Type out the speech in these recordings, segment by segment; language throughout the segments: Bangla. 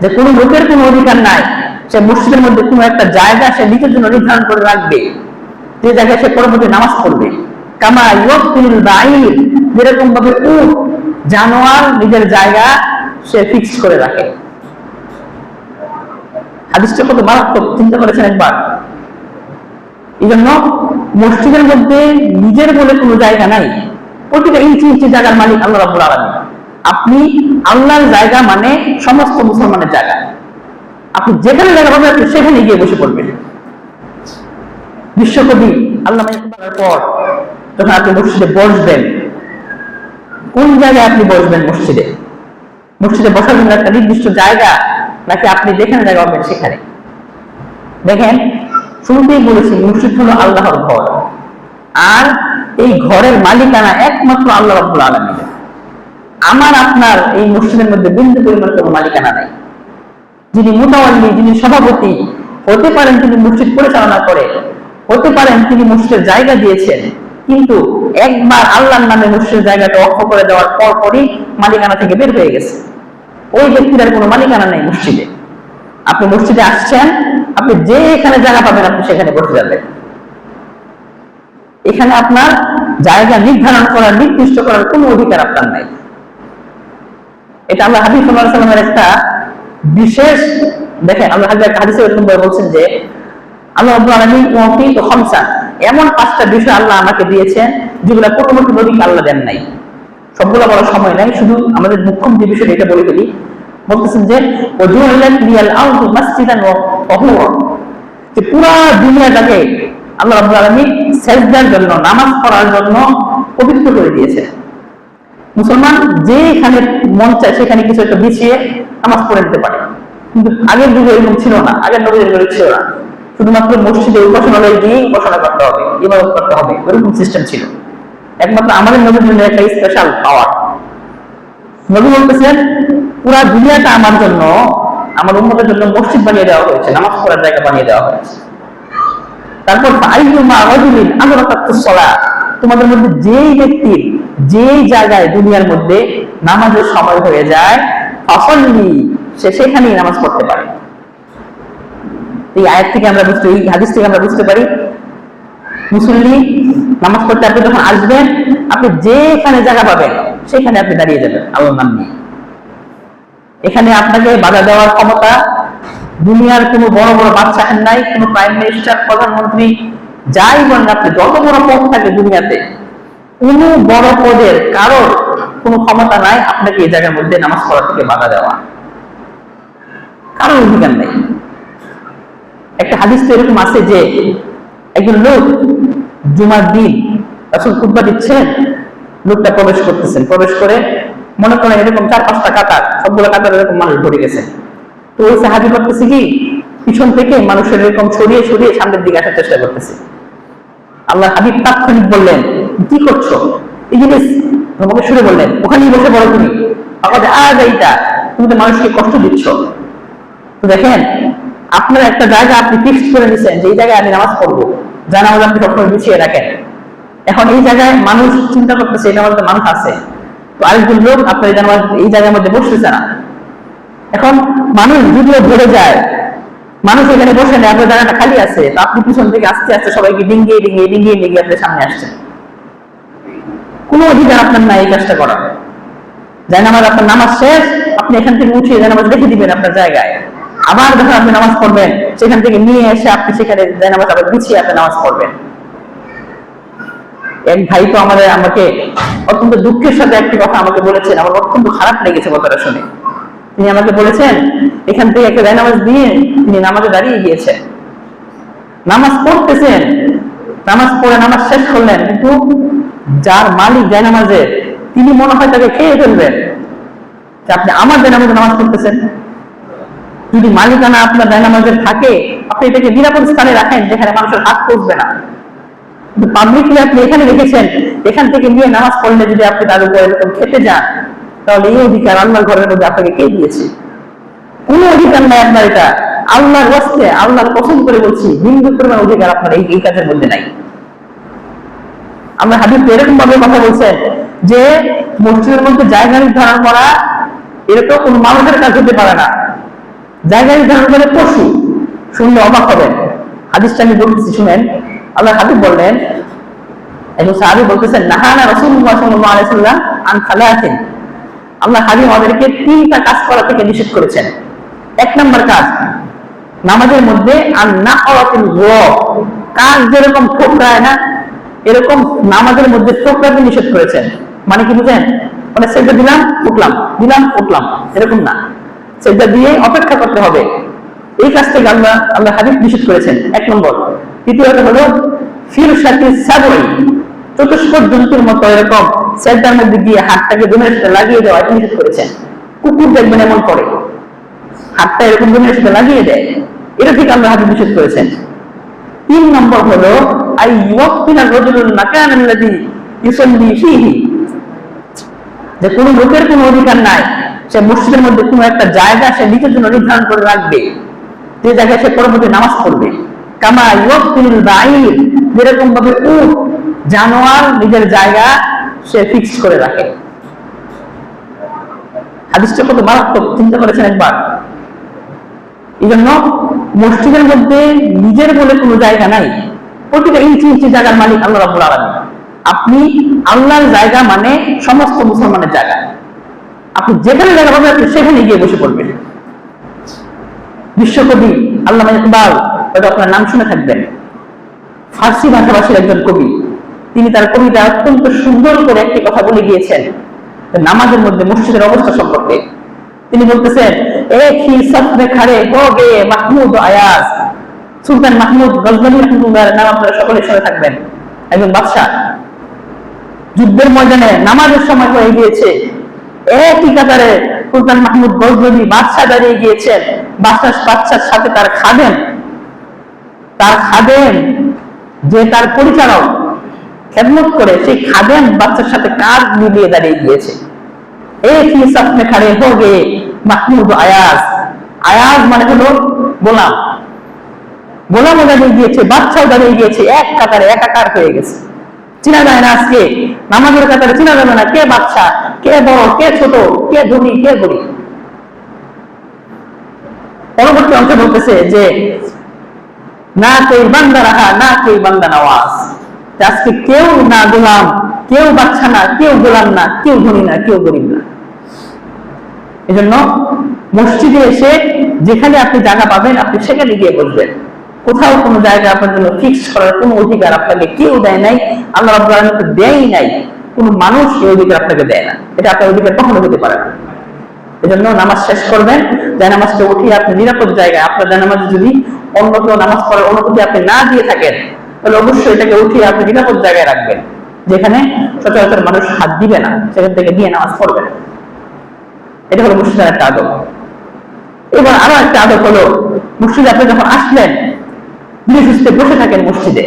যে কোনো লোকের কোনো অধিকার নাই। সে মসজিদের মধ্যে কোনো একটা জায়গা সে নিজের জন্য নির্ধারণ করে রাখবে। যে জায়গায় সে পরবর্তী নামাজ পড়বে। কামা যেরকম ভাবে জানোয়ার নিজের জায়গা সে ফিক্স করে রাখে। হাদিসটা কত মারাত্মক, চিন্তা করেছেন একবার। এই জন্য মসজিদের মধ্যে নিজের বলে কোনো জায়গা নাই। প্রতিটা ইঞ্চি ইঞ্চি জায়গার মালিক আল্লাহ রাব্বুল আলামিন। আপনি আল্লাহর জায়গা মানে সমস্ত মুসলমানের জায়গা। আপনি যেখানে জায়গা পাবেন, আপনি সেখানে গিয়ে বসে পড়বেন। বিশ্বকবি আল্লাহ পর যখন আপনি মসজিদে বসবেন, কোন জায়গায় আপনি বসবেন মসজিদে? মসজিদে বসার জন্য একটা নির্দিষ্ট জায়গা নাকি আপনি যেখানে জায়গা পাবেন সেখানে? দেখেন, শুরুতেই বলেছি, মসজিদ হলো আল্লাহর ঘর। আর এই ঘরের মালিকানা একমাত্র আল্লাহ রব্বুল আলমীর আমার, আপনার এই মসজিদের মধ্যে বিন্দু পরিমাণ কোনো মালিকানা নাই। যিনি মোতাওয়াল্লি, যিনি সভাপতি, হতে পারেন তিনি মসজিদ পরিচালনা করে, হতে পারেন তিনি মসজিদের জায়গা দিয়েছেন, কিন্তু একবার আল্লাহর নামে মসজিদের জায়গাটা অক্ষ করে দেওয়ার পর পরই মালিকানা থেকে বের হয়ে গেছে। ওই ব্যক্তির আর কোনো মালিকানা নেই মসজিদে। আপনি মসজিদে আসছেন, আপনি যে এখানে জায়গা পাবেন আপনি সেখানে বসে যাবেন। এখানে আপনার জায়গা নির্ধারণ করার, নির্দিষ্ট করার কোনো অধিকার আপনার নাই। এটা আল্লাহ হাবিব সাল্লামের একটা বিশেষ, দেখেন হাবিব একটা এরকম বলছেন যে, আল্লাহ রাব্বুল আলামিন ওয়াফি তো খামসা এমন পাঁচটা বিষয় আল্লাহ আমাকে দিয়েছেন, যেগুলো আল্লাহ দেন নাই। সবগুলো সময় নাই, শুধু আমাদের মুখ্যম যে এটা বলে ফেলি। বলতেছেন যে দুনিয়াটাকে আল্লাহ রাব্বুল আলামিন সেজদার জন্য, নামাজ পড়ার জন্য পবিত্র করে দিয়েছে মুসলমান যেখানে মন চায় সেখানে কিছু একটা বিছিয়ে নামাজ পড়ে নিতে পারে। কিন্তু আগের যুগে এরকম ছিল না। আগের নবীদের যুগে ছিল না। শুধুমাত্র মসজিদে উপাসনালয় গিয়ে উপাসনা করতে হবে, ইবাদত করতে হবে, এরকম সিস্টেম ছিল। একমাত্র আমাদের জন্য একটা স্পেশাল পাওয়ার নবী বলতেছেন, পুরা দুনিয়াটা আমার জন্য, আমার উন্মতের জন্য মসজিদ বানিয়ে দেওয়া হয়েছে, নামাজ পড়ার জায়গা বানিয়ে দেওয়া হয়েছে। তারপর তোমাদের মধ্যে যেই ব্যক্তির যেই জায়গায় দুনিয়ার মধ্যে নামাজের সময় হয়ে যায় ফাসাল্লি সে সেখানেই নামাজ পড়তে পারে। এই আয়াত থেকে আমরা বুঝতে, এই হাদিস থেকে আমরা বুঝতে পারি, মুসল্লি নামাজ পড়তে আপনি যখন আসবেন, আপনি যেখানে জায়গা পাবেন, সেখানে আপনি দাঁড়িয়ে যাবেন, আল্লাহর নাম নিয়ে। এখানে আপনাকে বাধা দেওয়ার ক্ষমতা দুনিয়ার কোনো বড় বড় বাচ্চা নাই, কোনো প্রাইম মিনিস্টার প্রধানমন্ত্রী, যাই বলেন আপনি, যত বড় পথ থাকে দুনিয়াতে কোনো বড় পদের কারোর কোনো ক্ষমতা নাই আপনাকে এই জায়গার মধ্যে নামাজ পড়া থেকে বাধা দেওয়া। কারোর অধিকার নেই। একটা হাদিস তো এরকম আছে যে একজন লোক জুমার দিন আসল খুদ্া দিচ্ছেন লোকটা প্রবেশ করতেছেন। প্রবেশ করে মনে করেন এরকম চার পাঁচটা কাতার, সবগুলো কাতার এরকম মানুষ ভরে গেছে। তো ওই সাহায্য করতেছে কি, পিছন থেকে মানুষের এরকম ছড়িয়ে ছড়িয়ে সামনের দিকে আসার চেষ্টা করতেছে। আল্লাহ হাবিব তাৎক্ষণিক বললেন কি করছ? এই জিনিস বললেন, ওখানেই বসে পড়ো তুমি। আমাদের তুমি তো মানুষকে কষ্ট দিচ্ছ। তো দেখেন, আপনার একটা জায়গা আপনি ফিক্স করে যে এই জায়গায় আমি নামাজ পড়ব, যা নামাজ আপনি সবসময় গুছিয়ে রাখেন। এখন এই জায়গায় মানুষ চিন্তা করতেছে এটা মধ্যে মানুষ আছে। তো আরেকজন লোক আপনার এই নামাজ, এই জায়গার মধ্যে বসতেছে না। এখন মানুষ যদিও ভরে যায়, মানুষ এখানে বসে নেই, আপনার জায়গাটা খালি আছে, তো আপনি পিছন থেকে আস্তে আস্তে সবাইকে ডিঙ্গিয়ে ডিঙ্গিয়ে ডিঙ্গিয়ে ডিঙ্গিয়ে আপনার সামনে আসছেন। কোনো অধিকার আপনার নাই এই কাজটা করার নামাজ আপনার নামাজ শেষ, আপনি এখান থেকে উঠিয়ে যাই নামাজ রেখে দিবেন আপনার জায়গায়। আবার যখন আপনি নামাজ পড়বেন, সেখান থেকে নিয়ে এসে আপনি সেখানে যাই নামাজ আবার গুছিয়ে আপনি নামাজ পড়বেন। এক ভাই তো আমাদের, আমাকে অত্যন্ত দুঃখের সাথে একটি কথা আমাকে বলেছেন, আমার অত্যন্ত খারাপ লেগেছে কথাটা শুনে। তিনি আমাকে বলেছেন, এখান থেকে একটা নামাজ দিয়ে তিনি নামাজে দাঁড়িয়ে গিয়েছেন। নামাজ পড়তেছেন, নামাজ পড়ে নামাজ শেষ করলেন, কিন্তু যার মালিক যায় নামাজে তিনি মনে হয় তাকে খেয়ে ফেলবেন আপনি আমার জায়নামাজে নামাজ পড়তেছেন। যদি মালিকানা আপনার জায়নামাজের থাকে, আপনি এটাকে নিরাপদ স্থানে রাখেন যেখানে মানুষের হাত পৌঁছবে না। পাবলিকলি আপনি এখানে রেখেছেন, এখান থেকে নিয়ে নামাজ পড়লে যদি আপনি তার উপর এরকম খেতে যান, তাহলে এই অধিকার আল্লাহর ঘরের মধ্যে আপনাকে কে দিয়েছে? কোন অধিকার নাই আপনার এটা। আল্লাহর বস্তে আল্লাহর পছন্দ করে বলছি বিন্দু পরিমাণ অধিকার আপনার এই কাজের মধ্যে নাই। আমরা হাবিব এরকম ভাবে কথা বলছেন যে মসজিদের মধ্যে জায়গা নির্ধারণ করা এরকম কোন মানুষের কাজ হতে পারে না। জায়গা নির্ধারণ করে পশু, শুনলে অবাক হবেন হাদিসটা আমি বলতেছি, শুনেন। আল্লাহ হাবিব বললেন, একজন সাহাবি বলতেছেন, নাহানা রাসূলুল্লাহ সাল্লাল্লাহু আলাইহি সাল্লাম আন সালাতিন। আল্লাহ হাবিব আমাদেরকে তিনটা কাজ করা থেকে নিষেধ করেছেন। এক নম্বর কাজ, নামাজের মধ্যে আর না কাজ যেরকম ঠোকরায় না এরকম নামাজের মধ্যে ঠোকরাতে নিষেধ করেছেন। মানে কি বুঝেন? মানে সেটা দিলাম, উঠলাম। দিলাম, উঠলাম। এরকম না। সেটা দিয়ে অপেক্ষা করতে হবে। এই কাজ থেকে আল্লাহ আল্লাহ হাবিব নিষেধ করেছেন। এক নম্বর। তৃতীয়ত হলো ফির সাথে সাবই চতুষ্পদ জন্তুর মতো এরকম সেটার মধ্যে গিয়ে হাতটাকে জমির সাথে লাগিয়ে দেওয়া নিষেধ করেছেন। কুকুর দেখবেন এমন করে। হাতটা এরকম জমির সাথে লাগিয়ে দেয়। এটা থেকে আল্লাহ হাবিব নিষেধ করেছেন। তিন নম্বর হলো ফীহি। যে লোকের অধিকার নাই। সে মসজিদের মধ্যে একটা জায়গা সে নিজের জন্য নির্ধারণ করে রাখবে। যে জায়গায় সে পরবর্তী নামাজ পড়বে। কামা যেরকম ভাবে জানোয়ার নিজের জায়গা সে ফিক্স করে রাখে। হাদিসটা কত মারাত্মক, চিন্তা করেছেন একবার। এই জন্য মসজিদের মধ্যে নিজের বলে কোনো জায়গা নাই। প্রতিটা ইঞ্চি ইঞ্চি জায়গার মালিক আল্লাহ রাব্বুল আলামিন। আপনি আল্লাহর জায়গা মানে সমস্ত মুসলমানের জায়গা। আপনি যেখানে জায়গা পাবেন, আপনি সেখানে গিয়ে বসে পড়বেন। বিশ্বকবি আল্লাহ ইকবাল হয়তো আপনার নাম শুনে থাকবেন। ফার্সি ভাষাভাষীর একজন কবি। তিনি তার কবিতা অত্যন্ত সুন্দর করে একটি কথা বলে গিয়েছেন। নামাজের মধ্যে মসজিদের অবস্থা সম্পর্কে। তিনি বলতেছেন এক হি সফরে খাড়ে হো গে মাহমুদ আয়াজ সুলতান মাহমুদ গজবানি রহমুল্লাহর নাম আপনারা সকলের সঙ্গে থাকবেন। একজন বাদশাহ। যুদ্ধের ময়দানে নামাজের সময় হয়ে গিয়েছে। একই কাতারে সুলতান মাহমুদ গজবানি বাদশাহ দাঁড়িয়ে গিয়েছেন। বাদশাহ বাদশার সাথে তার খাদেন তার খাদেন যে তার পরিচালক খেদমত করে সেই খাদেন বাচ্চার সাথে কাঁধ মিলিয়ে দাঁড়িয়ে গিয়েছে। এই খাড়ে হোগে মাহমুদ আয়াজ। আয়াজ মানে হলো গোলাম। গোলামও দাঁড়িয়ে গিয়েছে বাচ্চাও দাঁড়িয়ে গিয়েছে, এক কাতারে একাকার হয়ে গেছে। চিনা যায় না আজকে, নামাজের কাতারে চিনা যাবে না, কে বাচ্চা কে বড়, কে ছোট, কে ধনী, কে গরিব। পরবর্তী অংশ বলতেছে যে, না কই বান্দা রাহা, না কই বান্দা নওয়াজ। আজকে কেউ না গোলাম, কেউ বাচ্চা না, কেউ গোলাম না, কেউ ধনী না, কেউ গরিব না। এজন্য মসজিদে এসে যেখানে আপনি জায়গা পাবেন, আপনি সেখানে গিয়ে বসবেন। কোথাও কোনো জায়গা আপনার জন্য ফিক্স করার কোনো অধিকার আপনাকে কেউ দেয় নাই, আল্লাহ রাব্বুল আলামিন তো দেয়ই নাই, কোনো মানুষ এই অধিকার আপনাকে দেয় না। এটা আপনার অধিকার কখনো হতে পারে না। এজন্য নামাজ শেষ করবেন উঠিয়ে আপনি নিরাপদ জায়গায়, আপনার যদি অন্য কেউ নামাজ পড়ার অনুমতি আপনি না দিয়ে থাকেন, তাহলে অবশ্যই এটাকে উঠিয়ে আপনি নিরাপদ জায়গায় রাখবেন, যেখানে সচরাচর মানুষ হাত দিবে না, সেখান থেকে নিয়ে নামাজ পড়বেন এটা হলো মুর্শিদের একটা আদব। এবার আরও একটা আদব হলো মসজিদে আপনি যখন আসলেন ধীরে বসে থাকেন মসজিদে।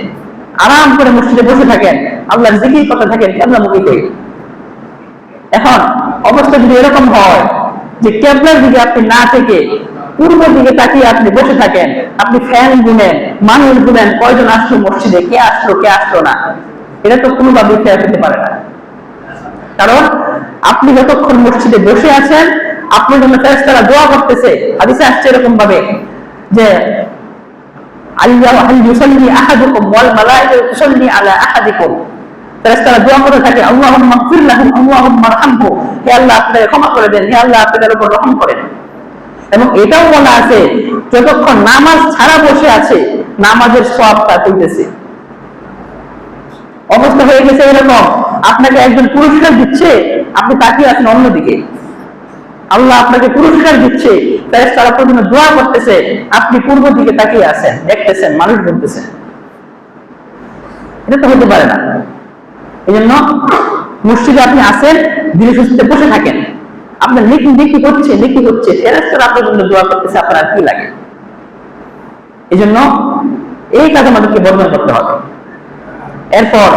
আরাম করে মসজিদে বসে থাকেন। আল্লাহর জিকির কথা থাকেন কেমন মুখি। করে এখন অবস্থা যদি এরকম হয় যে কেবলার দিকে আপনি না থেকে পূর্ব দিকে তাকিয়ে আপনি বসে থাকেন, আপনি ফ্যান গুনেন, মানুষ গুনেন, কয়জন আসলো মসজিদে, কে আসলো কে আসলো না, এটা তো কোনোভাবেই খেয়াল পেতে পারে না। কারণ আপনি যতক্ষণ মসজিদে বসে আছেন, আপনার জন্য ফেরেশতারা দোয়া করতেছে, হাদিসে আসছে এরকম ভাবে যে আহাদুকুম ওয়াল মালাইকাতু তুসাল্লি আলা আহাদিকুম। ফেরেশতারা দোয়া করে থাকে উপর করেন। এবং এটাও বলা আছে, যতক্ষণ নামাজ ছাড়া বসে আছে, নামাজের সব তা তুলতেছে অবস্থা হয়ে গেছে এরকম। আপনাকে একজন পুরস্কার দিচ্ছে, আপনি তাকিয়ে আছেন অন্যদিকে। আল্লাহ আপনাকে পুরস্কার দিচ্ছে তারা প্রথমে দোয়া করতেছে, আপনি পূর্ব দিকে তাকিয়ে আছেন, দেখতেছেন, মানুষ বলতেছেন এটা তো হতে পারে না। এই জন্য মসজিদে আপনি আসেন ধীরে সুস্থে বসে থাকেন। আপনার নেকি নেকি হচ্ছে নেকি হচ্ছে ফেরাস্তারা আপনার জন্য দোয়া করতেছে, আপনার কি লাগে? এই জন্য এই কাজ আমাদেরকে বর্ণনা করতে হবে। এরপর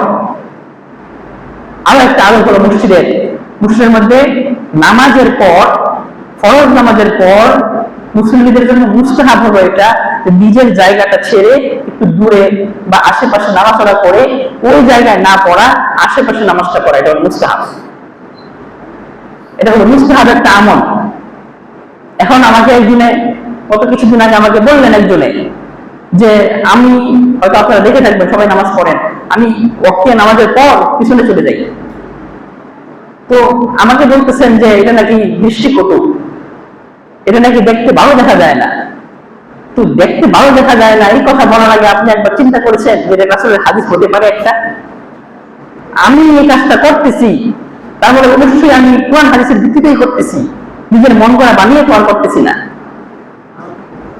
আরও একটা আলো হলো মসজিদের মসজিদের মধ্যে নামাজের পর, ফরজ নামাজের পর মুসলিমদের জন্য মুস্তাহাব হলো এটা নিজের জায়গাটা ছেড়ে একটু দূরে বা আশেপাশে নামাজটা করে ওই জায়গায় না পড়া, আশেপাশে নামাজটা পড়া, এটা হলো মুস্তাহাব। এটা হলো মুস্তাহাব একটা আমল। এখন আমাকে একদিনে, গত কিছুদিন আগে আমাকে বললেন একজনে যে, আমি, হয়তো আপনারা দেখে থাকবেন, সবাই নামাজ পড়েন। আমি ওয়াক্তিয়া নামাজের পর পিছনে চলে যাই। তো আমাকে বলতেছেন যে এটা নাকি দৃষ্টিকটু। এটা নাকি দেখতে ভালো দেখা যায় না। তো দেখতে ভালো দেখা যায় না, এই কথা বলার আগে আপনি একবার চিন্তা করেছেন যে এটা আসলে হাদিস হতে পারে একটা? আমি এই কাজটা করতেছি, তারপরে অবশ্যই আমি কোরআন হাদিসের ভিত্তিতেই করতেছি, নিজের মন করা বানিয়ে আর করতেছি না।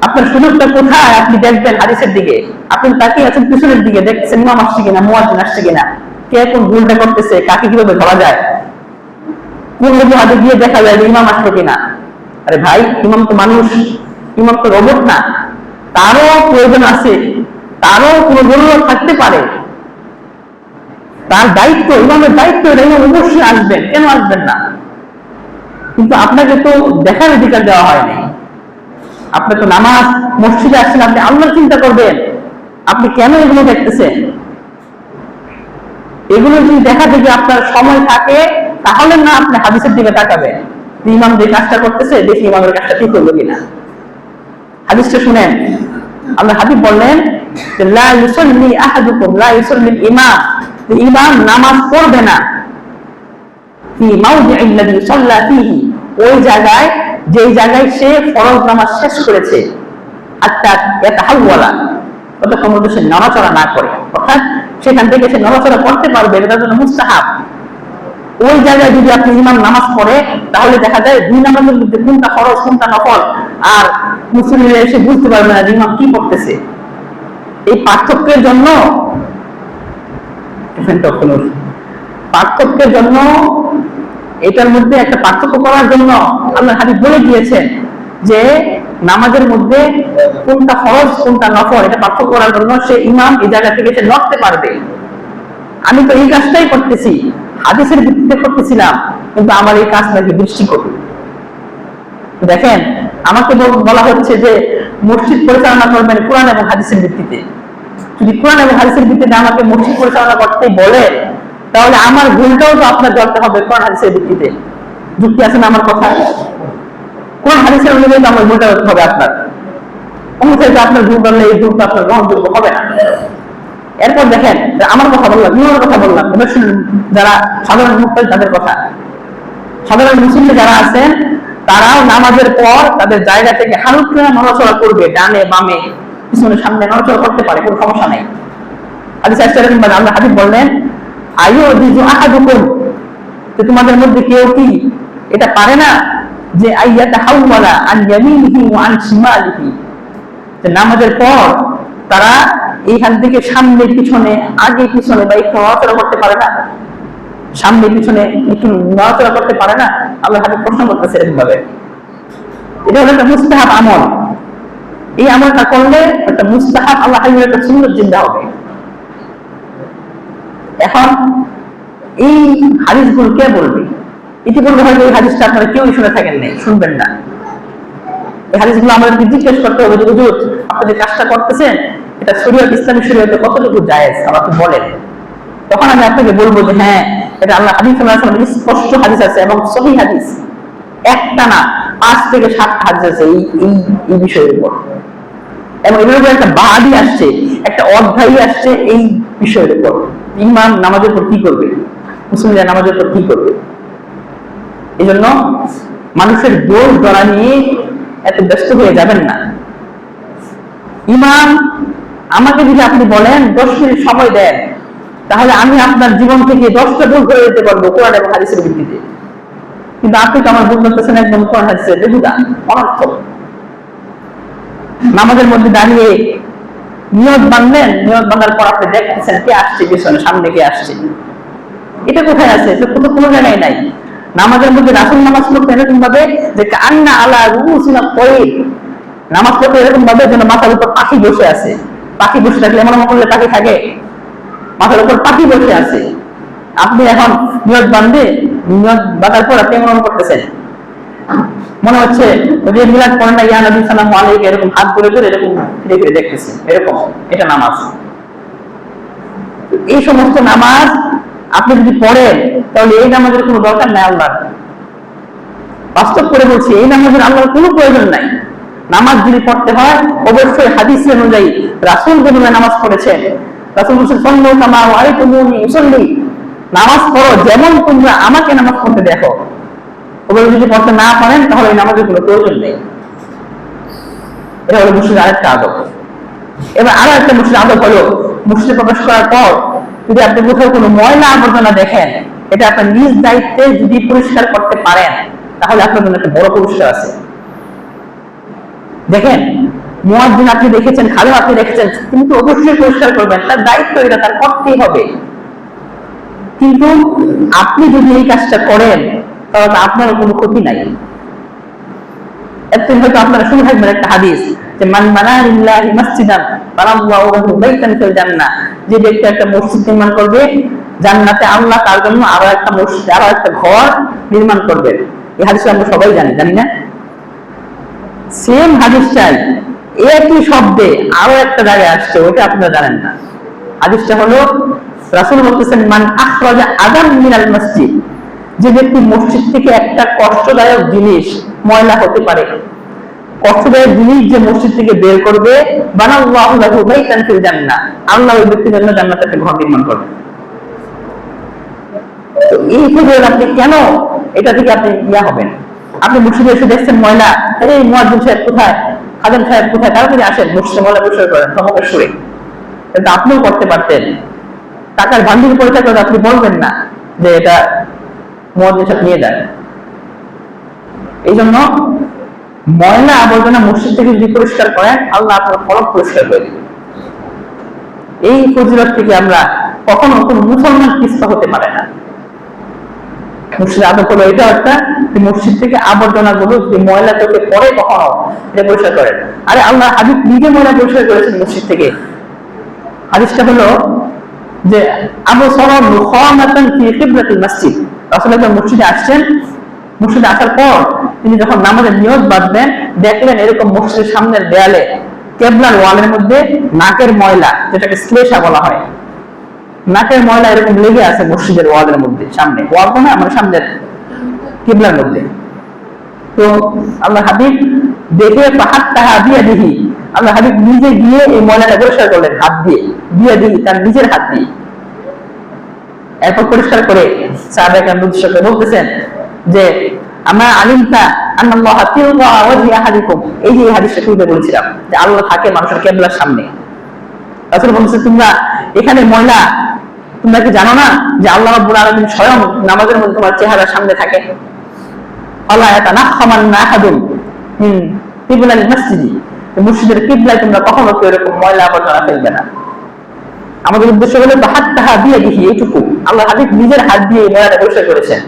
আপনার সুযোগটা কোথায়? আপনি দেখবেন হাদিসের দিকে। আপনি তাকে আছেন পিছনের দিকে, দেখছেন ইমাম আসছে কিনা, মুয়াজ্জিন আসছে কিনা, কে কোন ভুলটা করতেছে, কাকে কীভাবে ধরা যায়। কোন হাতে গিয়ে দেখা যায় যে ইমাম আসলো কিনা? আরে ভাই, ইমাম তো মানুষ, ইমাম তো রোবট না। তারও প্রয়োজন আছে, তারও কোনো জরুরত থাকতে পারে। তার দায়িত্ব, ইমামের দায়িত্ব এটা ইমাম অবশ্যই আসবেন, কেন আসবেন না? কিন্তু আপনাকে তো দেখার অধিকার দেওয়া হয়নি আপনি তো নামাজ, মসজিদে আসছেন, আপনি আল্লাহর চিন্তা করবেন। আপনি কেন এগুলো দেখতেছেন? এগুলো যদি দেখা দেখে আপনার সময় থাকে তাহলে না আপনি হাদিসের দিকে তাকাবেন। ইমাম যে কাজটা করতেছে, দেখি ইমামের কাজটা ঠিক হলো কিনা। হাদিসটা শুনেন। আমরা হাবিব বললেন লা ইউসাল্লি আহাদুকুম, লা ইউসাল্লি ইমাম। ইমাম নামাজ পড়বে না। ফি সাল্লা ফীহি। ওই জায়গায়, যেই জায়গায় সে ফরজ নামাজ শেষ করেছে। হাত্তা ইয়াতাহাওয়ালা। ততক্ষণ পর্যন্ত সে নড়াচড়া না করে। অর্থাৎ সেখান থেকে সে নড়াচড়া করতে পারবে এটা জন্য মুস্তাহাব। ওই জায়গায় যদি আপনি ইমাম নামাজ পড়ে, তাহলে দেখা যায় দুই নামাজের মধ্যে কোনটা ফরজ, কোনটা নফল? আর মুসলিমরা এসে বুঝতে পারবে না ইমাম কি করতেছে। এই পার্থক্যের জন্য পার্থক্যের জন্য এটার মধ্যে একটা পার্থক্য করার জন্য আল্লাহ হাবিব বলে দিয়েছেন যে নামাজের মধ্যে কোনটা ফরজ, কোনটা নফল, এটা পার্থক্য করার জন্য সে ইমাম এই জায়গা থেকে সে নড়তে পারবে। আমি তো এই কাজটাই করতেছি। হাদিসের ভিত্তিতে করতেছিলাম, কিন্তু আমার এই কাজ নাকি দৃষ্টিকটু। দেখেন, আমাকে বলা হচ্ছে যে মসজিদ পরিচালনা করবেন কোরআন এবং হাদিসের ভিত্তিতে। যদি কোরআন এবং হাদিসের ভিত্তিতে আমাকে মসজিদ পরিচালনা করতে বলে, তাহলে আমার ভুলটাও তো আপনার ধরতে হবে কোরআন হাদিসের ভিত্তিতে। যুক্তি আছে না আমার কথা? কোরআন হাদিসের অনুযায়ী তো আমার ভুলটা ধরতে হবে আপনার। অন্যথায় তো আপনার ভুল ধরলে এই ভুলটা আপনার গ্রহণযোগ্য হবে না। এরপর দেখেন আমার কথা বললাম ইমামের কথা বললাম যারা সাধারণ মুক্তাজ তাদের কথা। সাধারণ মুসলিম যারা আছেন তারাও নামাজের পর তাদের জায়গা থেকে হালকা নড়াচড়া করবে ডানে বামে পিছনে সামনে নড়াচড়া করতে পারে কোনো সমস্যা নাই। আসছে এরকম বলে, হাবিব বললেন আয়ো দিজু আহাদুকুম যে তোমাদের মধ্যে কেউ কি এটা পারে না? যে আইয়াতা হাউওয়ালা আন ইয়ামিনিহি ওয়া আন শিমালিহি। নামাজের পর তারা এইখান থেকে সামনে পিছনে আগে পিছনে, বা একটু নড়াচড়া করতে পারে না? সামনে পিছনে একটু নড়াচড়া করতে পারে না? আল্লাহ হাবিব প্রশ্ন করতেছে এরকম ভাবে এটা হলো একটা মুস্তাহাব আমল। এই আমলটা করলে একটা মুস্তাহাব আল্লাহ একটা সুন্দর জিন্দা হবে। এখন এই হাদিসগুলো কে বলবে? ইতিপূর্বে হয়তো এই হাদিসটা আপনারা কেউই শুনে থাকেন নাই, শুনবেন না। এই হাদিসগুলো আমাদেরকে জিজ্ঞেস করতে হবে যে, হুজুর, আপনি কাজটা করতেছেন এটা শরীয়ত ইসলামী শরীয়তে কতটুকু জায়েজ? আমাকে বলেন। তখন আমি আপনাকে বলব যে হ্যাঁ এটা আল্লাহ হাদিস স্পষ্ট হাদিস আছে এবং সহি হাদিস। একটা না, পাঁচ থেকে সাত হাদিস আছে এই এই এই বিষয়ের উপর। এবং এগুলোর উপর একটা বাহাদি আসছে, একটা অধ্যায় আসছে এই বিষয়ের উপর। ইমান নামাজের উপর কি করবে? মুসলিমরা নামাজের উপর কি করবে? এই জন্য মানুষের দোষ ধরা নিয়ে এত ব্যস্ত হয়ে যাবেন না। ইমান আমাকে যদি আপনি বলেন দশ মিনিট সময় দেন, তাহলে আমি আপনার জীবন থেকে দশটা ভুল করে দিতে পারব কোরআন এবং হাদিসের ভিত্তিতে। কিন্তু আপনি তো আমার ভুল করতেছেন একদম কোরআন, হাদিসের বেহুদা অনর্থক। নামাজের মধ্যে দাঁড়িয়ে নিয়ত বাঁধলেন, নিয়ত বাঁধার পর আপনি দেখতেছেন কে আসছে পিছনে, সামনে কে আসছে। এটা কোথায় আছে? তো কোথাও কোনো জায়গায় নাই। নামাজের মধ্যে রাসুল নামাজ পড়তে এরকম ভাবে যে কান্না আলা রুসিনা পড়ে নামাজ পড়তে এরকম ভাবে যেন মাথার উপর পাখি বসে আছে। পাখি বসে থাকলে, এমন মনে করলে পাখি থাকে। মাথার উপর পাখি বসে আছে। আপনি এখন নিয়ত বাঁধবে নিয়ত বাঁধার পর আপনি এমন করতেছেন। মনে হচ্ছে যে মিলাদ না সালাম এরকম হাত এরকম ফিরে ফিরে দেখতেছে এরকম, এটা নামাজ। এই সমস্ত নামাজ আপনি যদি পড়েন, তাহলে এই নামাজের কোনো দরকার নাই আল্লাহর। বাস্তব করে বলছি, এই নামাজের আল্লাহর কোনো প্রয়োজন নাই। নামাজ যদি পড়তে হয়, অবশ্যই হাদিস অনুযায়ী রাসুল যেভাবে নামাজ পড়েছেন রাসুল বলছেন, সল্লু কামা ওয়াইতুমুনি উসাল্লি নামাজ পড়ো যেমন তোমরা আমাকে নামাজ পড়তে দেখো। ওগুলো যদি পড়তে না পারেন, তাহলে এই নামাজের কোনো প্রয়োজন নেই। এটা হলো আরেকটা আদব। এবার আরও একটা মুসলিম আদব হলো মুসলিম প্রবেশ করার পর যদি আপনি কোথাও কোনো ময়লা আবর্জনা দেখেন, এটা আপনার নিজ দায়িত্বে যদি পরিষ্কার করতে পারেন, তাহলে আপনার জন্য একটা বড় পুরস্কার আছে। দেখেন, মুয়াজ্জিন আপনি দেখেছেন খালেও আপনি দেখেছেন, কিন্তু অবশ্যই পরিষ্কার করবেন, তার দায়িত্ব এটা, তার করতেই হবে। কিন্তু আপনি যদি এই কাজটা করেন, তাহলে আপনার কোনো ক্ষতি নাই। একদিন হয়তো আপনারা শুনে থাকবেন একটা হাদিস, যে মান মানা লিল্লাহি মাসজিদান বাইতান ফিল জান্নাহ। যে ব্যক্তি একটা মসজিদ নির্মাণ করবে, জান্নাতে আল্লাহ তার জন্য আরও একটা মসজিদ, আরও একটা ঘর নির্মাণ করবে। এই হাদিস আমরা সবাই জানি জানি না? সেম হাদিসটাই একই শব্দে আরও একটা জায়গায় আসছে, ওটা আপনারা জানেন না। হাদিসটা হলো, রাসূল বলতেছেন মান আখরাজা আদাম মিনাল মসজিদ। যে ব্যক্তি মসজিদ থেকে একটা কষ্টদায়ক জিনিস, ময়লা হতে পারে। কষ্টদায়ক জিনিস যে মসজিদ থেকে বের করবে, বানাল্লাহু লাহু বাইতান ফিল জান্নাহ। আল্লাহ ওই ব্যক্তির জন্য জান্নাতে একটা ঘর নির্মাণ করবে। এই ক্ষেত্রে আপনি কেন এটা থেকে আপনি ইয়া হবেন? আপনি মসজিদে এসে দেখছেন ময়লা, এই মুয়াজ্জিন সাহেব কোথায়? খাদেম সাহেব কোথায়? তাড়াতাড়ি আসেন মসজিদে ময়লা পরিষ্কার করেন ধমকে সুরে এটা আপনিও করতে পারতেন। টাকার ভান্ডির পয়সা করে আপনি বলবেন না যে এটা মুয়াজ্জিন সাহেব নিয়ে যান। এই জন্য ময়লা আবর্জনা মসজিদ থেকে যদি পরিষ্কার করেন, আল্লাহ আপনার ফলক পরিষ্কার করে দিবেন। এই ফজিলত থেকে আমরা কখনো কোন মুসলমান পিস্তা হতে পারে না। মসজিদ আদব হলো এটা একটা মসজিদ থেকে আবর্জনা গুলো ময়লা চোখে কখনো, এটা পরিষ্কার আরে আল্লাহ নিজে ময়লা পরিষ্কার করেছেন মসজিদ থেকে। হাদিসটা হলো যে, আবু সরব মুখামাতান ফি কিবলাতিল মসজিদ। মসজিদে আসছেন। মসজিদে আসার পর তিনি যখন নামাজের নিয়ত বাঁধবেন, দেখলেন এরকম মসজিদের সামনের দেয়ালে কেবলার ওয়ালের মধ্যে নাকের ময়লা, যেটাকে শ্লেষা বলা হয়। নাকের ময়লা এরকম লেগে আছে মসজিদের ওয়ালের মধ্যে, সামনে। না মানে সামনের কিবলার মধ্যে। তো আল্লাহ হাবিব দেখে হাত তাহা দিয়ে দিহি। আল্লাহ হাবিব নিজে গিয়ে এই ময়লাটা পরিষ্কার করলেন, হাত দিয়ে। দিয়ে দিহি, তার নিজের হাত দিয়ে। এরপর পরিষ্কার করে উদ্দেশ্যে বলতেছেন যে আমরা আলিমতা ওয়াজহি আহাদিকুম? এই যে শুরুতে বলেছিলাম যে আল্লাহ থাকে মানুষের কেবলার সামনে। রাসূল বলছে তোমরা এখানে ময়লা তোমরা কি জানো না যে আল্লাহ রাব্বুল আলামিন স্বয়ং নামাজের মধ্যে তোমার চেহারা সামনে থাকে? আল্লাহ ইয়াতানাখামান্না আহাদুম মিন কিবলাল মসজিদি। মসজিদের কিবলায় তোমরা কখনো কেউ এরকম ময়লা আবর্জনা ফেলবে না। আমাদের উদ্দেশ্য হলো হাত তাহা দিয়ে দেখি এইটুকু। আল্লাহ হাবিব নিজের হাত দিয়ে এই ময়লাটা পরিষ্কার করেছেন।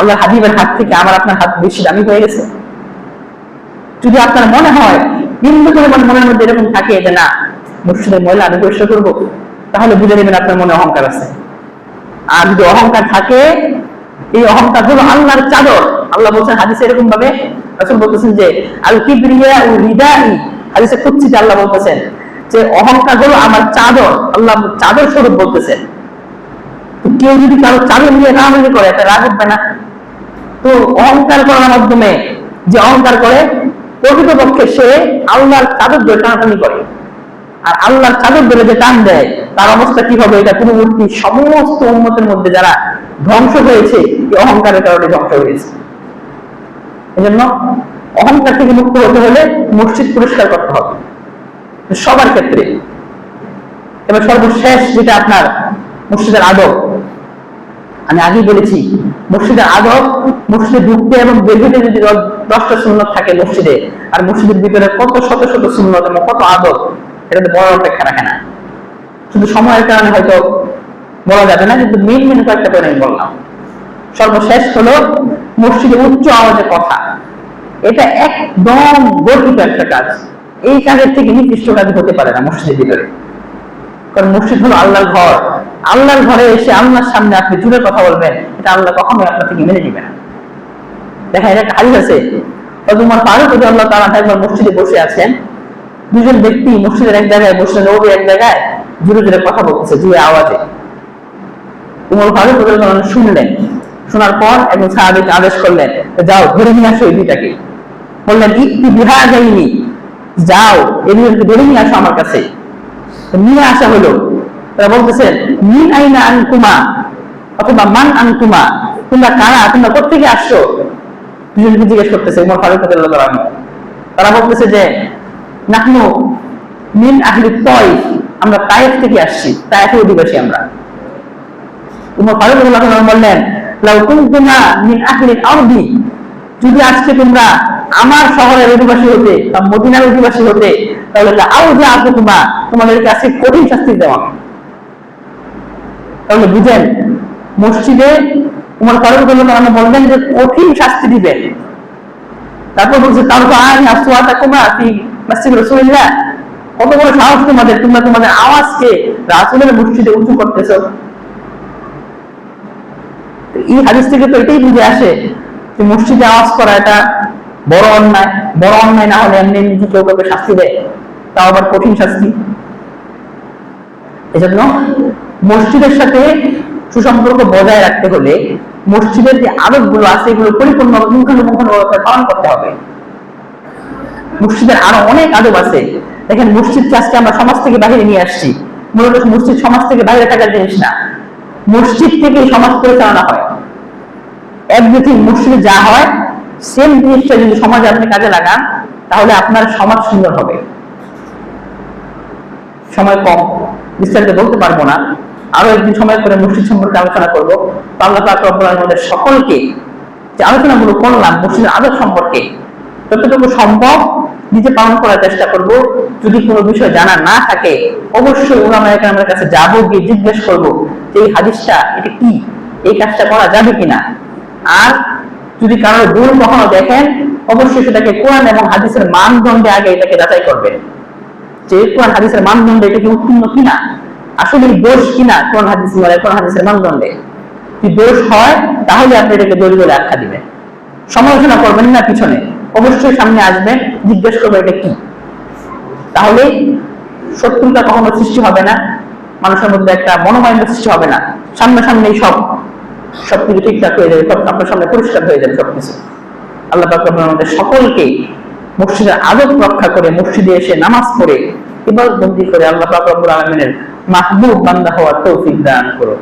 আল্লাহ হাবিবের হাত থেকে আমার আপনার হাত বেশি দামি হয়ে গেছে। যদি আপনার মনে হয় বিন্দু পরিমাণ মনের মধ্যে এরকম থাকে যে না, মসজিদের ময়লা আমি পরিষ্কার করব তাহলে বুঝে নেবেন আপনার মনে অহংকার আছে। আর যদি অহংকার থাকে, এই অহংকার হলো আল্লাহর চাদর। আল্লাহ বলছেন হাদিসে এরকম ভাবে রাসূল বলতেছেন যে আল কিবরিয়া ও রিদাই হাদিসে কুচ্ছিতে আল্লাহ বলতেছেন যে, অহংকার হলো আমার চাদর। আল্লাহ চাদর স্বরূপ বলতেছেন। কেউ যদি কারও চাদর নিয়ে রাগারাগি করে, এটা রাগ উঠবে না। তো অহংকার করার মাধ্যমে যে অহংকার করে, প্রকৃতপক্ষে সে আল্লাহর চাদর ধরে টানাটানি করে। আর আল্লাহর চাদর ধরে যে টান দেয়, তার অবস্থা কি হবে? এটা পূর্ববর্তী সমস্ত উন্মতের মধ্যে যারা ধ্বংস হয়েছে অহংকারের কারণে ধ্বংস হয়েছে। এজন্য অহংকার থেকে মুক্ত হতে হলে মসজিদ পরিষ্কার করতে হবে। সবার ক্ষেত্রে। এবার সর্বশেষ যেটা আপনার মসজিদের আদব। আমি আগেই বলেছি, মসজিদের আদব মসজিদে ঢুকতে এবং হতে যদি দশ- দশটা সুন্নত থাকে মসজিদে, আর মসজিদের ভিতরে কত শত শত সুন্নত এবং কত আদব বড় অপেক্ষা রাখে না। শুধু সময়ের কারণে হয়তো বলা যাবে না, কিন্তু মেন মেন কয়েকটা করে আমি বললাম। সর্বশেষ হলো মসজিদে উচ্চ আওয়াজে কথা। এটা একদম একটা কাজ। এই কাজের থেকে নির্দিষ্ট কাজ হতে পারে না মসজিদের ভিতরে। কারণ মসজিদ হলো আল্লাহর ঘর। আল্লাহর ঘরে এসে আল্লাহর সামনে আপনি জুড়ে কথা বলবেন, এটা আল্লাহ কখনোই আপনার থেকে মেনে নিবে না। দেখা এটা কাজ আছে। তোমার আল্লাহ তারা একবার মসজিদে বসে আছেন। দুজন ব্যক্তি মসজিদের এক জায়গায় বসে নবী এক জায়গায় জুড়ে জুড়ে কথা বলতেছে জুড়ে আওয়াজে। উমর ফারুক শুনলেন। শোনার পর একজন সাহাবিকে আদেশ করলেন, যাও, ধরে নিয়ে আসো এই বললেন একটু বিহা যাইনি। যাও এগুলোকে ধরে নিয়ে আসো আমার কাছে। নিয়ে আসা হলো। তারা বলতেছেন, মিন আইনা আনকুমা অথবা, মান আনকুমা তোমরা কারা? তোমরা কোথেকে আসছো? দুজনকে জিজ্ঞেস করতেছে উমর ফারুক তারা বলতেছে যে নাহনু মিন আহলি আমরা তায়েফ থেকে আসছি তায়েফের অধিবাসী আমরা। ফারুক বললেন মিন আহলি যদি আজকে তোমরা আমার শহরের অধিবাসী হতে বা মদিনার অধিবাসী হতে, তাহলে আও যে আসবে তোমা তোমাদেরকে আজকে কঠিন শাস্তি দেওয়া তাহলে বুঝেন, মসজিদে উমর ফারুক আনহু বলবেন যে কঠিন শাস্তি দিবেন। তারপর বলছে তার তো আয় আসওয়াতা কুমা ফি কত বড় সাহস তোমাদের, তোমরা তোমাদের আওয়াজকে রাসূলের মসজিদে উঁচু করতেছো। এই হাদিস থেকে তো এটাই বুঝে আসে যে মসজিদে আওয়াজ করা এটা বড় অন্যায় বড় অন্যায় না হলে এমনি কেউ কাউকে শাস্তি দেয়। আবার কঠিন শাস্তি। এজন্য মসজিদের সাথে সুসম্পর্ক বজায় রাখতে হলে মসজিদের যে আদবগুলো আছে, এগুলো পরিপূর্ণ পুঙ্খানুপুঙ্খানুভাবে পালন করতে হবে। মসজিদের আরও অনেক আদব আছে। দেখেন, মসজিদকে আজকে আমরা সমাজ থেকে বাইরে নিয়ে আসছি। মূলত মসজিদ সমাজ থেকে বাইরে থাকার জিনিস না। মসজিদ থেকে সমাজ পরিচালনা হয়। এভরিথিং মসজিদে যা হয় সেম জিনিসটা যদি সমাজে আপনি কাজে লাগান, তাহলে আপনার সমাজ সুন্দর হবে। সময় কম। বিস্তারিত বলতে পারব না। আরও একদিন সময় করে মসজিদ সম্পর্কে আলোচনা করব। আল্লাহ পাক রব্বুল আলামিন সকলকে যে আলোচনাগুলো করলাম মসজিদের আদব সম্পর্কে, যতটুকু সম্ভব নিজে পালন করার চেষ্টা করব। যদি কোনো বিষয় জানা না থাকে, অবশ্যই ওলামা আমার কাছে যাব, গিয়ে জিজ্ঞেস করব যে এই হাদিসটা, এটা কি? এই কাজটা করা যাবে কিনা? আর যদি কারোর ভুল কখনো দেখেন, অবশ্যই সেটাকে কোরআন এবং হাদিসের মানদণ্ডে আগে এটাকে যাচাই করবেন। যে কোরআন, হাদিসের মানদণ্ডে এটা কি উত্তীর্ণ কিনা? আসলে দোষ কিনা কোরআন, হাদিস কোরআন, হাদিসের মানদণ্ডে? যদি দোষ হয়, তাহলে আপনি এটাকে দলিল আখ্যা দিবেন। সমালোচনা করবেন না পিছনে। অবশ্যই সামনে আসবেন জিজ্ঞেস করবেন এটা কি? তাহলে শত্রুতা কখনো সৃষ্টি হবে না, মানুষের মধ্যে একটা মনোমালিন্য সৃষ্টি হবে না। সামনে সামনে সব সবকিছু ঠিকঠাক হয়ে যাবে আপনার সামনে পরিষ্কার হয়ে যাবে সবকিছু। আল্লাহ পাক আমাদের সকলকে মসজিদের আদব রক্ষা করে, মসজিদে এসে নামাজ পড়ে ইবাদত বন্দি করে আল্লাহ পাক রব্বুল আলামিনের মাহবুব বান্দা হওয়ার তৌফিক দান করো